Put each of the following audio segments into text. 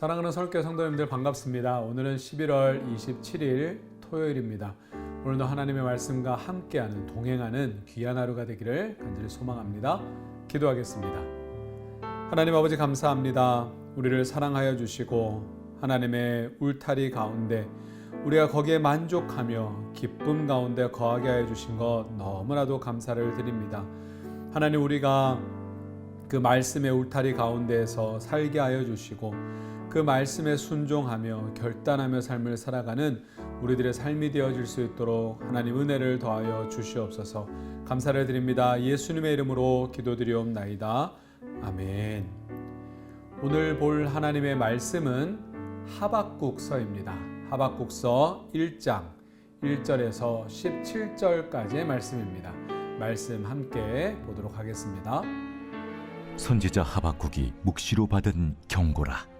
사랑하는 설교 성도님들 반갑습니다. 오늘은 11월 27일 토요일입니다. 오늘도 하나님의 말씀과 함께하는 동행하는 귀한 하루가 되기를 간절히 소망합니다. 기도하겠습니다. 하나님 아버지 감사합니다. 우리를 사랑하여 주시고 하나님의 울타리 가운데 우리가 거기에 만족하며 기쁨 가운데 거하게 하여 주신 것 너무나도 감사를 드립니다. 하나님 우리가 그 말씀의 울타리 가운데에서 살게 하여 주시고 그 말씀에 순종하며 결단하며 삶을 살아가는 우리들의 삶이 되어질 수 있도록 하나님 은혜를 더하여 주시옵소서 감사를 드립니다. 예수님의 이름으로 기도드리옵나이다. 아멘. 오늘 볼 하나님의 말씀은 하박국서입니다. 하박국서 1장 1절에서 17절까지의 말씀입니다. 말씀 함께 보도록 하겠습니다. 선지자 하박국이 묵시로 받은 경고라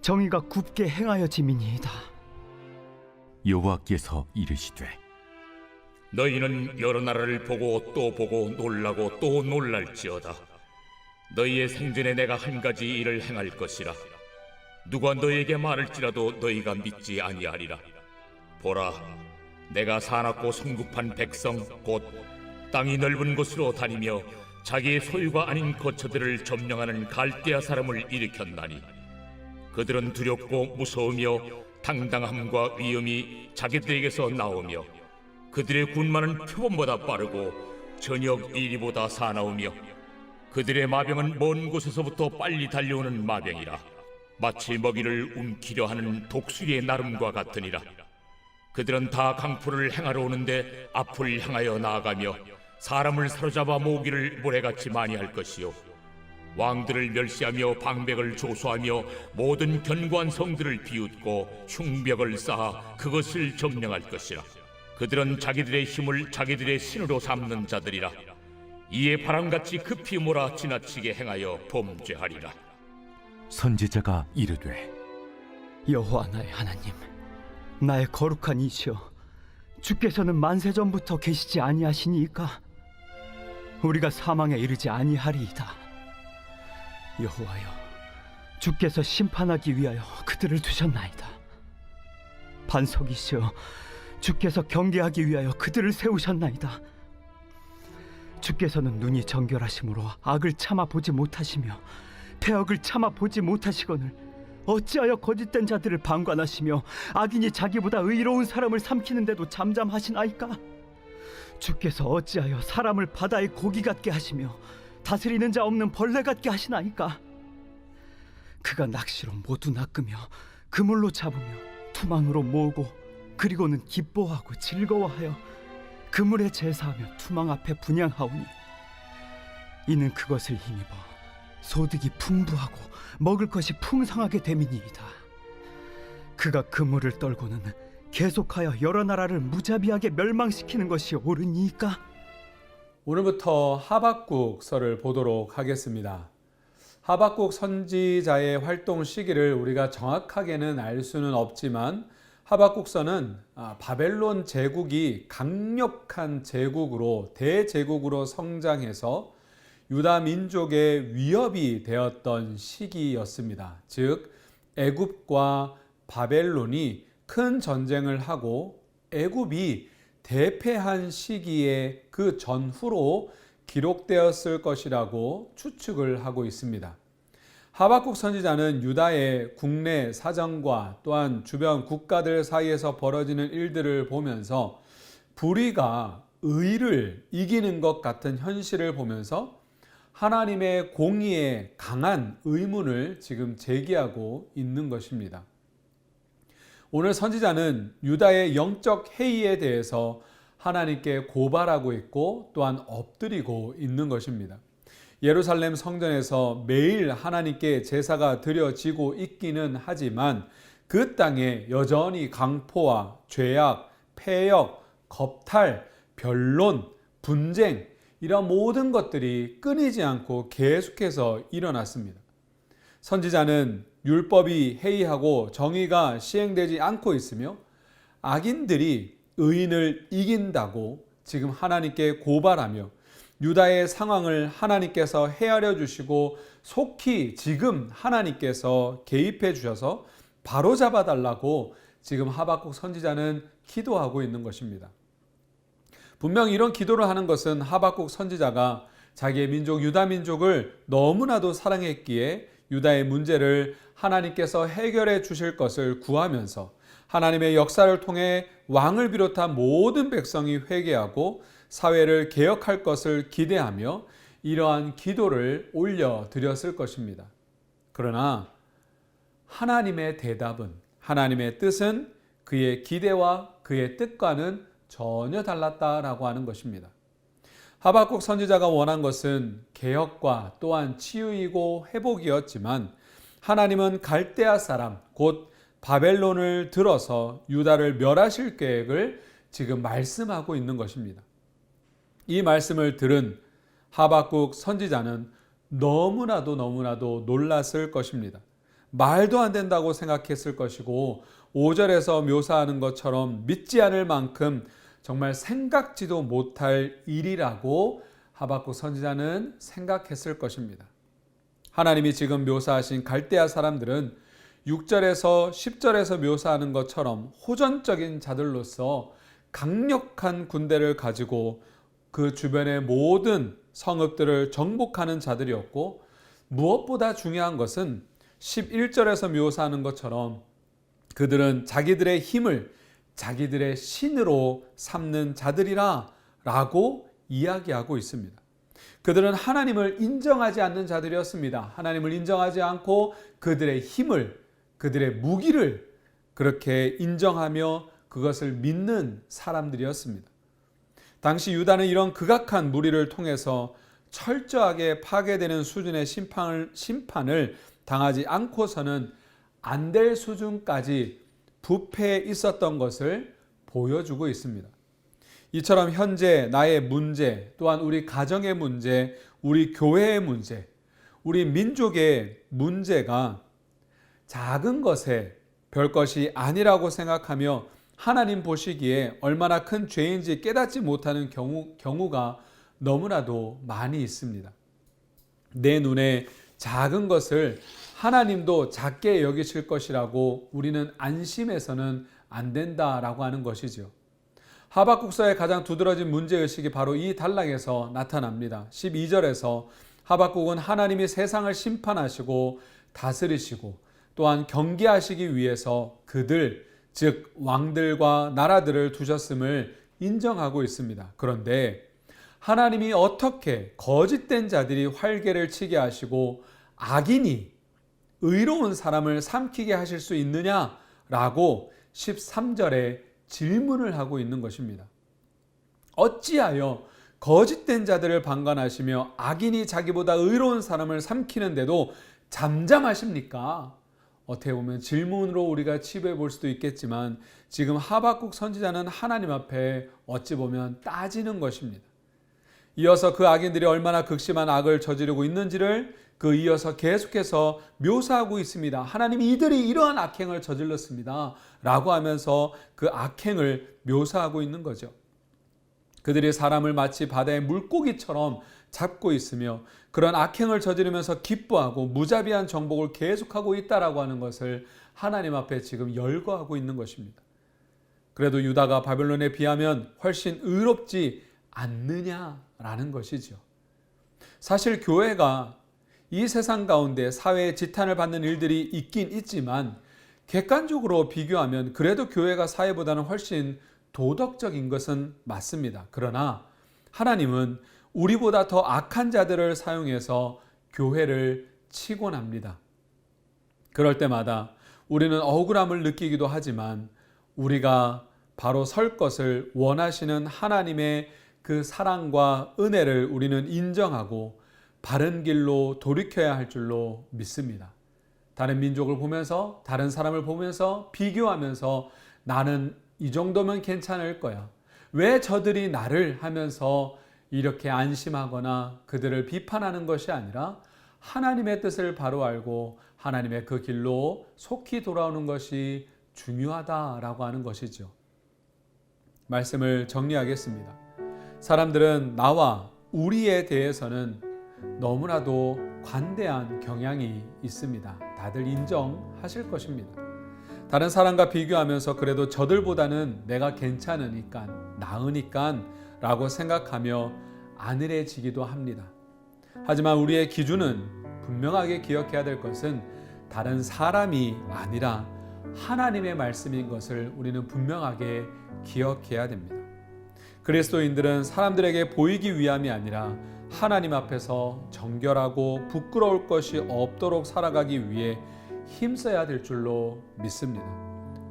정의가 굽게 행하여 지민이이다. 여호와께서 이르시되 너희는 여러 나라를 보고 또 보고 놀라고 또 놀랄지어다. 너희의 생전에 내가 한 가지 일을 행할 것이라. 누가 너희에게 말할지라도 너희가 믿지 아니하리라. 보라, 내가 사납고 성급한 백성 곧 땅이 넓은 곳으로 다니며 자기의 소유가 아닌 거처들을 점령하는 갈대아 사람을 일으켰나니 그들은 두렵고 무서우며 당당함과 위엄이 자기들에게서 나오며 그들의 군마는 표범보다 빠르고 저녁 이리보다 사나우며 그들의 마병은 먼 곳에서부터 빨리 달려오는 마병이라 마치 먹이를 움키려 하는 독수리의 나름과 같으니라. 그들은 다 강포를 행하러 오는데 앞을 향하여 나아가며 사람을 사로잡아 모으기를 모래같이 많이 할 것이요 왕들을 멸시하며 방백을 조소하며 모든 견고한 성들을 비웃고 흉벽을 쌓아 그것을 점령할 것이라. 그들은 자기들의 힘을 자기들의 신으로 삼는 자들이라. 이에 바람같이 급히 몰아 지나치게 행하여 범죄하리라. 선지자가 이르되 여호와 나의 하나님, 나의 거룩한 이시여, 주께서는 만세 전부터 계시지 아니하시니이까? 우리가 사망에 이르지 아니하리이다. 여호와여, 주께서 심판하기 위하여 그들을 두셨나이다. 반석이시여, 주께서 경계하기 위하여 그들을 세우셨나이다. 주께서는 눈이 정결하심으로 악을 참아 보지 못하시며 폐역을 참아 보지 못하시거늘 어찌하여 거짓된 자들을 방관하시며 악인이 자기보다 의로운 사람을 삼키는데도 잠잠하시나이까? 주께서 어찌하여 사람을 바다의 고기 같게 하시며 다스리는 자 없는 벌레 같게 하시나이까? 그가 낚시로 모두 낚으며 그물로 잡으며 투망으로 모으고 그리고는 기뻐하고 즐거워하여 그물에 제사하며 투망 앞에 분양하오니 이는 그것을 힘입어 소득이 풍부하고 먹을 것이 풍성하게 됨이니이다. 그가 그물을 떨고는 계속하여 여러 나라를 무자비하게 멸망시키는 것이 옳으니까 오늘부터 하박국서를 보도록 하겠습니다. 하박국 선지자의 활동 시기를 우리가 정확하게는 알 수는 없지만 하박국서는 아, 바벨론 제국이 강력한 제국으로 대제국으로 성장해서 유다 민족의 위협이 되었던 시기였습니다. 즉 애굽과 바벨론이 큰 전쟁을 하고 애굽이 대패한 시기에 그 전후로 기록되었을 것이라고 추측을 하고 있습니다. 하박국 선지자는 유다의 국내 사정과 또한 주변 국가들 사이에서 벌어지는 일들을 보면서 불의가 의를 이기는 것 같은 현실을 보면서 하나님의 공의에 강한 의문을 지금 제기하고 있는 것입니다. 오늘 선지자는 유다의 영적 해이에 대해서 하나님께 고발하고 있고 또한 엎드리고 있는 것입니다. 예루살렘 성전에서 매일 하나님께 제사가 드려지고 있기는 하지만 그 땅에 여전히 강포와 죄악, 폐역, 겁탈, 변론, 분쟁 이런 모든 것들이 끊이지 않고 계속해서 일어났습니다. 선지자는 율법이 해이하고 정의가 시행되지 않고 있으며 악인들이 의인을 이긴다고 지금 하나님께 고발하며 유다의 상황을 하나님께서 헤아려 주시고 속히 지금 하나님께서 개입해 주셔서 바로 잡아 달라고 지금 하박국 선지자는 기도하고 있는 것입니다. 분명 이런 기도를 하는 것은 하박국 선지자가 자기의 민족 유다 민족을 너무나도 사랑했기에 유다의 문제를 하나님께서 해결해 주실 것을 구하면서 하나님의 역사를 통해 왕을 비롯한 모든 백성이 회개하고 사회를 개혁할 것을 기대하며 이러한 기도를 올려 드렸을 것입니다. 그러나 하나님의 대답은 하나님의 뜻은 그의 기대와 그의 뜻과는 전혀 달랐다라고 하는 것입니다. 하박국 선지자가 원한 것은 개혁과 또한 치유이고 회복이었지만 하나님은 갈대아 사람 곧 바벨론을 들어서 유다를 멸하실 계획을 지금 말씀하고 있는 것입니다. 이 말씀을 들은 하박국 선지자는 너무나도 너무나도 놀랐을 것입니다. 말도 안 된다고 생각했을 것이고 5절에서 묘사하는 것처럼 믿지 않을 만큼 정말 생각지도 못할 일이라고 하박국 선지자는 생각했을 것입니다. 하나님이 지금 묘사하신 갈대아 사람들은 6절에서 10절에서 묘사하는 것처럼 호전적인 자들로서 강력한 군대를 가지고 그 주변의 모든 성읍들을 정복하는 자들이었고 무엇보다 중요한 것은 11절에서 묘사하는 것처럼 그들은 자기들의 힘을 자기들의 신으로 삼는 자들이라 라고 이야기하고 있습니다. 그들은 하나님을 인정하지 않는 자들이었습니다. 하나님을 인정하지 않고 그들의 힘을, 그들의 무기를 그렇게 인정하며 그것을 믿는 사람들이었습니다. 당시 유다는 이런 극악한 무리를 통해서 철저하게 파괴되는 수준의 심판을, 심판을 당하지 않고서는 안 될 수준까지 부패해 있었던 것을 보여주고 있습니다. 이처럼 현재 나의 문제, 또한 우리 가정의 문제, 우리 교회의 문제, 우리 민족의 문제가 작은 것에 별 것이 아니라고 생각하며 하나님 보시기에 얼마나 큰 죄인지 깨닫지 못하는 경우, 경우가 너무나도 많이 있습니다. 내 눈에 작은 것을 하나님도 작게 여기실 것이라고 우리는 안심해서는 안 된다라고 하는 것이죠. 하박국서의 가장 두드러진 문제의식이 바로 이 단락에서 나타납니다. 12절에서 하박국은 하나님이 세상을 심판하시고 다스리시고 또한 경계하시기 위해서 그들, 즉 왕들과 나라들을 두셨음을 인정하고 있습니다. 그런데 하나님이 어떻게 거짓된 자들이 활개를 치게 하시고 악인이 의로운 사람을 삼키게 하실 수 있느냐라고 13절에 질문을 하고 있는 것입니다. 어찌하여 거짓된 자들을 방관하시며 악인이 자기보다 의로운 사람을 삼키는데도 잠잠하십니까? 어떻게 보면 질문으로 우리가 치부해 볼 수도 있겠지만 지금 하박국 선지자는 하나님 앞에 어찌 보면 따지는 것입니다. 이어서 그 악인들이 얼마나 극심한 악을 저지르고 있는지를 그 이어서 계속해서 묘사하고 있습니다. 하나님이 이들이 이러한 악행을 저질렀습니다. 라고 하면서 그 악행을 묘사하고 있는 거죠. 그들이 사람을 마치 바다의 물고기처럼 잡고 있으며 그런 악행을 저지르면서 기뻐하고 무자비한 정복을 계속하고 있다라고 하는 것을 하나님 앞에 지금 열거하고 있는 것입니다. 그래도 유다가 바벨론에 비하면 훨씬 의롭지 않느냐라는 것이죠. 사실 교회가 이 세상 가운데 사회의 지탄을 받는 일들이 있긴 있지만 객관적으로 비교하면 그래도 교회가 사회보다는 훨씬 도덕적인 것은 맞습니다. 그러나 하나님은 우리보다 더 악한 자들을 사용해서 교회를 치곤 합니다. 그럴 때마다 우리는 억울함을 느끼기도 하지만 우리가 바로 설 것을 원하시는 하나님의 그 사랑과 은혜를 우리는 인정하고 바른 길로 돌이켜야 할 줄로 믿습니다. 다른 민족을 보면서 다른 사람을 보면서 비교하면서 나는 이 정도면 괜찮을 거야. 왜 저들이 나를 하면서 이렇게 안심하거나 그들을 비판하는 것이 아니라 하나님의 뜻을 바로 알고 하나님의 그 길로 속히 돌아오는 것이 중요하다라고 하는 것이죠. 말씀을 정리하겠습니다. 사람들은 나와 우리에 대해서는 너무나도 관대한 경향이 있습니다. 다들 인정하실 것입니다. 다른 사람과 비교하면서 그래도 저들보다는 내가 괜찮으니까, 나으니까 라고 생각하며 안일해지기도 합니다. 하지만 우리의 기준은 분명하게 기억해야 될 것은 다른 사람이 아니라 하나님의 말씀인 것을 우리는 분명하게 기억해야 됩니다. 그리스도인들은 사람들에게 보이기 위함이 아니라 하나님 앞에서 정결하고 부끄러울 것이 없도록 살아가기 위해 힘써야 될 줄로 믿습니다.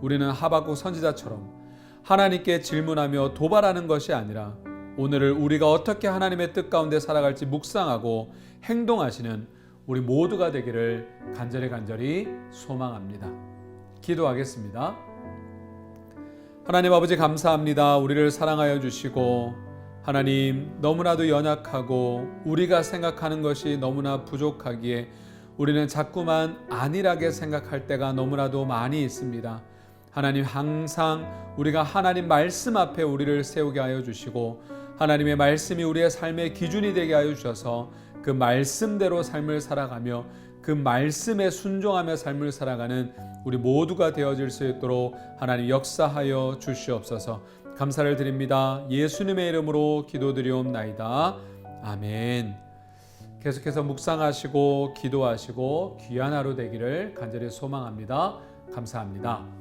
우리는 하박국 선지자처럼 하나님께 질문하며 도발하는 것이 아니라 오늘을 우리가 어떻게 하나님의 뜻 가운데 살아갈지 묵상하고 행동하시는 우리 모두가 되기를 간절히 간절히 소망합니다. 기도하겠습니다. 하나님 아버지 감사합니다. 우리를 사랑하여 주시고 하나님 너무나도 연약하고 우리가 생각하는 것이 너무나 부족하기에 우리는 자꾸만 안일하게 생각할 때가 너무나도 많이 있습니다. 하나님 항상 우리가 하나님 말씀 앞에 우리를 세우게 하여 주시고 하나님의 말씀이 우리의 삶의 기준이 되게 하여 주셔서 그 말씀대로 삶을 살아가며 그 말씀에 순종하며 삶을 살아가는 우리 모두가 되어질 수 있도록 하나님 역사하여 주시옵소서. 감사를 드립니다. 예수님의 이름으로 기도드리옵나이다. 아멘. 계속해서 묵상하시고 기도하시고 귀한 하루 되기를 간절히 소망합니다. 감사합니다.